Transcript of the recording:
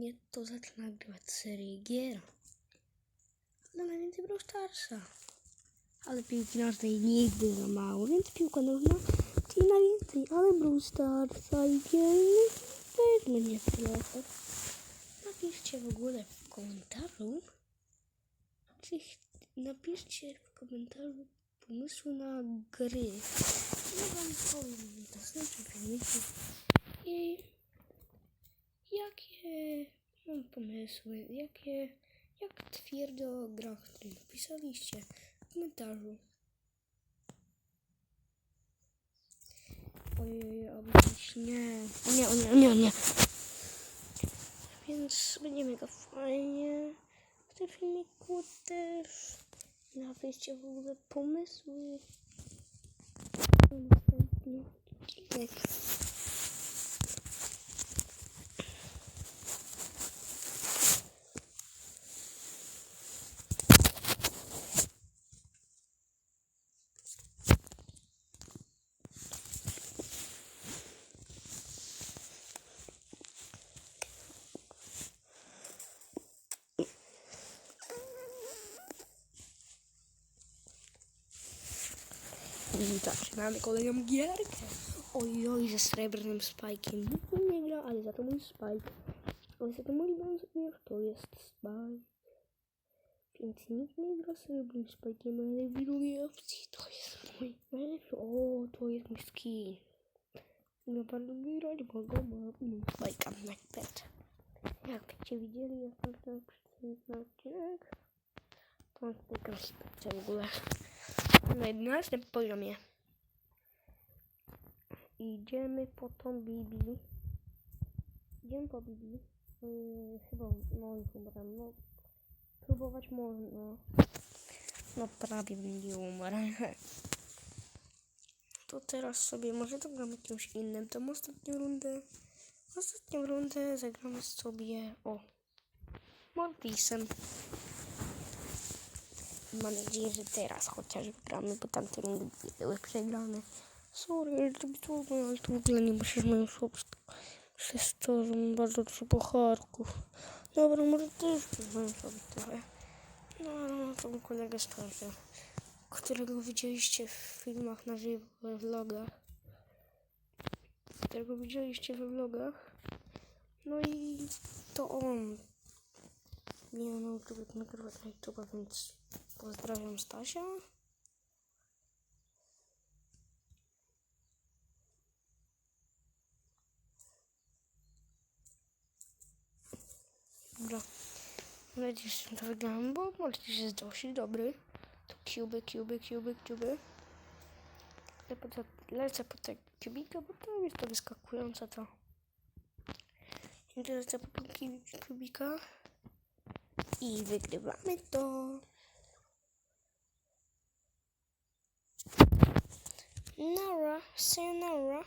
nie, to zacznę nagrywać serię gier. No najwięcej Brawl Starsa. Ale piłki nożnej nigdy za mało, więc piłka nożna czyli na więcej. Ale Brawl Starsa i gier też będzie. Napiszcie w ogóle w komentarzu, czy napiszcie w komentarzu pomysły na gry. Ja wam powiem w następnym filmiku. Jakie mam pomysły, jakie, jak twierdzę o grach, które napisaliście w komentarzu. Ojej, obyś nie. O nie, o nie, nie, nie. Więc będzie mega fajnie. W tym filmiku też napiszcie w ogóle pomysły. na następny odcinek. I zaczynamy kolejną gierkę. Oj, oj, ze srebrnym spajkiem. Nikt nie gra, ale za to mój spajk. Ale za to mój bązek to jest spajk. Więc nikt nie gra srebrnym spajkiem, ale w opcji to jest mój mecz. O, to jest mój skin. Ja bardzo grać, bo go mam spajka na pet. Jak będziecie widzieli, jak tam ten przeciętny odcinek, to mam spajka w ogóle na 11 poziomie. Idziemy po tą Bibi. Idziemy po Bibi. Yy, chyba, no chyba tam, no. Próbować można. No prawie nie umarł. To teraz sobie może zagramy kimś innym. Tą ostatnią rundę. Ostatnią rundę zagramy sobie o Mortisem. Mam nadzieję, że teraz chociaż wygramy, bo tamte rundy nie były przegrane. Sorry, ale to trudno, ale to w ogóle nie musisz moją słabstwo. Przez to, że mam bardzo dużo pucharków. Dobra, może też pozwolę sobie trochę. No, ale mam tą kolegę starszego, którego widzieliście w filmach na żywo, we vlogach. Którego widzieliście we vlogach. No i to on. Nie nauczył jak nagrywać na YouTube, więc pozdrawiam Stasia. Dobra. Mam nadzieję, że to wygrałem, bo Mortis jest dosyć dobry. To kuby, kuby, kuby, kuby. Lecę po te, kubika, bo to jest to wyskakujące to. I lecę po kubika. I wygrywamy to. Nara, sayonara.